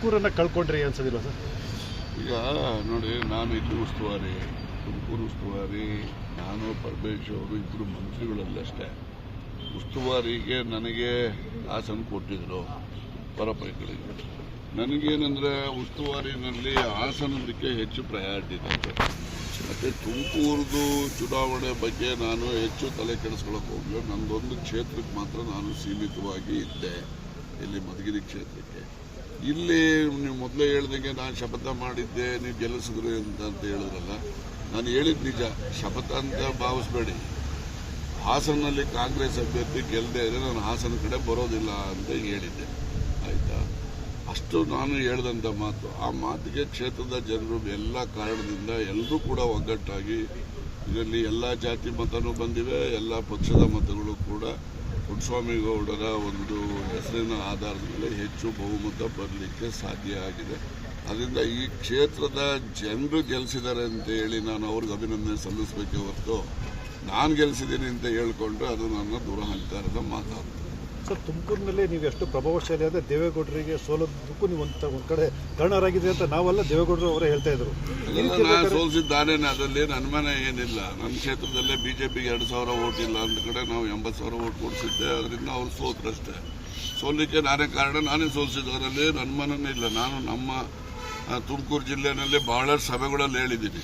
ತುಮಕೂರನ್ನ ಕಳ್ಕೊಂಡ್ರಿ ಅನ್ಸೋದಿಲ್ಲ ಸರ್? ಈಗ ನೋಡಿ, ನಾನು ಇಲ್ಲಿ ಉಸ್ತುವಾರಿ, ತುಮಕೂರು ಉಸ್ತುವಾರಿ, ನಾನು ಪರಮೇಶ್ ಅವರು ಇಬ್ಬರು ಮಂತ್ರಿಗಳಲ್ಲಷ್ಟೇ. ಉಸ್ತುವಾರಿಗೆ ನನಗೆ ಆಸನ ಕೊಟ್ಟಿದ್ರು ಪರಪೈಗಳಿಗೆ ನನಗೇನೆಂದರೆ ಉಸ್ತುವಾರಿನಲ್ಲಿ ಹಾಸನದಕ್ಕೆ ಹೆಚ್ಚು ಪ್ರಯಾರಿಟಿ ಇದೆ. ಮತ್ತು ತುಮಕೂರದು ಚುನಾವಣೆ ಬಗ್ಗೆ ನಾನು ಹೆಚ್ಚು ತಲೆ ಕೆಡಿಸ್ಕೊಳಕ್ಕೆ ಹೋಗಲಿಲ್ಲ. ನನ್ನದೊಂದು ಕ್ಷೇತ್ರಕ್ಕೆ ಮಾತ್ರ ನಾನು ಸೀಮಿತವಾಗಿ ಇದ್ದೆ, ಇಲ್ಲಿ ಮಧುಗಿರಿ ಕ್ಷೇತ್ರಕ್ಕೆ. ಇಲ್ಲಿ ನೀವು ಮೊದಲೇ ಹೇಳ್ದಂಗೆ ನಾನು ಶಪಥ ಮಾಡಿದ್ದೆ, ನೀವು ಗೆಲ್ಲಿಸಿದ್ರು ಅಂತ ಅಂತ ಹೇಳಿದ್ರಲ್ಲ, ನಾನು ಹೇಳಿದ್ದು ನಿಜ, ಶಪಥ ಅಂತ ಭಾವಿಸ್ಬೇಡಿ. ಹಾಸನಲ್ಲಿ ಕಾಂಗ್ರೆಸ್ ಅಭ್ಯರ್ಥಿ ಗೆಲ್ಲದೆ ಇದ್ರೆ ನಾನು ಹಾಸನ ಕಡೆ ಬರೋದಿಲ್ಲ ಅಂತ ಹೇಳಿದ್ದೆ. ಆಯಿತಾ? ಅಷ್ಟು ನಾನು ಹೇಳ್ದಂಥ ಮಾತು. ಆ ಮಾತಿಗೆ ಕ್ಷೇತ್ರದ ಜನರು ಎಲ್ಲ ಕಾರಣದಿಂದ ಎಲ್ಲರೂ ಕೂಡ ಒಗ್ಗಟ್ಟಾಗಿ, ಇದರಲ್ಲಿ ಎಲ್ಲ ಜಾತಿ ಮತನೂ ಬಂದಿವೆ, ಎಲ್ಲ ಪಕ್ಷದ ಮತಗಳು ಕೂಡ ಪುಟ್ಟಸ್ವಾಮಿ ಗೌಡರ ಒಂದು ಹೆಸರಿನ ಆಧಾರದ ಮೇಲೆ ಹೆಚ್ಚು ಬಹುಮತ ಬರಲಿಕ್ಕೆ ಸಾಧ್ಯ ಆಗಿದೆ. ಅದರಿಂದ ಈ ಕ್ಷೇತ್ರದ ಜನರು ಗೆಲ್ಲಿಸಿದ್ದಾರೆ ಅಂತ ಹೇಳಿ ನಾನು ಅವ್ರಿಗೆ ಅಭಿನಂದನೆ ಸಲ್ಲಿಸಬೇಕೇ ಹೊರತು ನಾನು ಗೆಲ್ಲಿಸಿದ್ದೀನಿ ಅಂತ ಹೇಳ್ಕೊಂಡ್ರೆ ಅದು ನನ್ನ ದೂರ ದುರಹಂಕಾರದ ಮಾತಾಡ್ತದೆ ಸರ್ ತುಮಕೂರಿನಲ್ಲಿ ನೀವು ಎಷ್ಟು ಪ್ರಭಾವಶಾಲಿ ಅಂದರೆ ದೇವೇಗೌಡರಿಗೆ ಸೋಲೋದಕ್ಕೂ ನೀವು ಒಂದು ಒಂದು ಕಡೆ ಕಾರಣರಾಗಿದೆ ಅಂತ ನಾವೆಲ್ಲ ದೇವೇಗೌಡರು ಅವರೇ ಹೇಳ್ತಾ ಇದ್ರು. ಸೋಲಿಸಿದ್ದಾನೇನೆ ಅದರಲ್ಲಿ ನನ್ನ ಮನೆ ಏನಿಲ್ಲ. ನಮ್ಮ ಕ್ಷೇತ್ರದಲ್ಲೇ ಬಿಜೆಪಿಗೆ ಎರಡು ಸಾವಿರ ಓಟ್ ಇಲ್ಲ ಅಂದ ಕಡೆ ನಾವು ಎಂಬತ್ತು ಸಾವಿರ ಓಟ್ ಕೊಡಿಸಿದ್ದೆ. ಅದರಿಂದ ಅವ್ರು ಸೋತ್ರಷ್ಟೇ. ಸೋಲಿಕ್ಕೆ ನಾನೇ ಕಾರಣ. ನಾನೇ ಸೋಲಿಸಿದ್ದವರಲ್ಲಿ ನನ್ನ ಅನುಮಾನನೇ ಇಲ್ಲ. ನಾನು ನಮ್ಮ ತುಮಕೂರು ಜಿಲ್ಲೆನಲ್ಲಿ ಬಹಳಷ್ಟು ಸಭೆಗಳಲ್ಲಿ ಹೇಳಿದ್ದೀನಿ.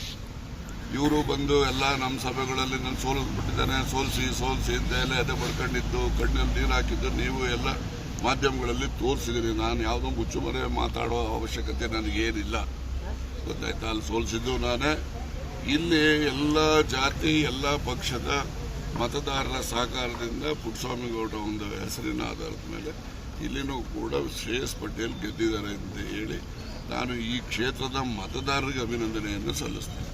ಇವರು ಬಂದು ಎಲ್ಲ ನಮ್ಮ ಸಭೆಗಳಲ್ಲಿ ನಾನು ಸೋಲಿಸ್ಬಿಟ್ಟಿದ್ದಾನೆ ಸೋಲಿಸಿ ಸೋಲಿಸಿ ಅಂತ ಎಲ್ಲ ಎದೆ ಪಡ್ಕೊಂಡಿದ್ದು ಕಣ್ಣಲ್ಲಿ ನೀರು ಹಾಕಿದ್ದು ನೀವು ಎಲ್ಲ ಮಾಧ್ಯಮಗಳಲ್ಲಿ ತೋರಿಸಿದ್ದೀನಿ ನಾನು ಯಾವುದೋ ಮುಚ್ಚುಮರೆ ಮಾತಾಡೋ ಅವಶ್ಯಕತೆ ನನಗೇನಿಲ್ಲ. ಗೊತ್ತಾಯ್ತಾ? ಅಲ್ಲಿ ಸೋಲಿಸಿದ್ದು ನಾನೇ. ಇಲ್ಲಿ ಎಲ್ಲ ಜಾತಿ, ಎಲ್ಲ ಪಕ್ಷದ ಮತದಾರರ ಸಹಕಾರದಿಂದ ಪುಟ್ಟಸ್ವಾಮಿ ಗೌಡ ಒಂದು ಹೆಸರಿನ ಆಧಾರದ ಮೇಲೆ ಇಲ್ಲಿನೂ ಕೂಡ ಶ್ರೇಯಸ್ ಪಟೇಲ್ ಗೆದ್ದಿದ್ದಾರೆ ಅಂತ ಹೇಳಿ ನಾನು ಈ ಕ್ಷೇತ್ರದ ಮತದಾರರಿಗೆ ಅಭಿನಂದನೆಯನ್ನು ಸಲ್ಲಿಸ್ತೇನೆ.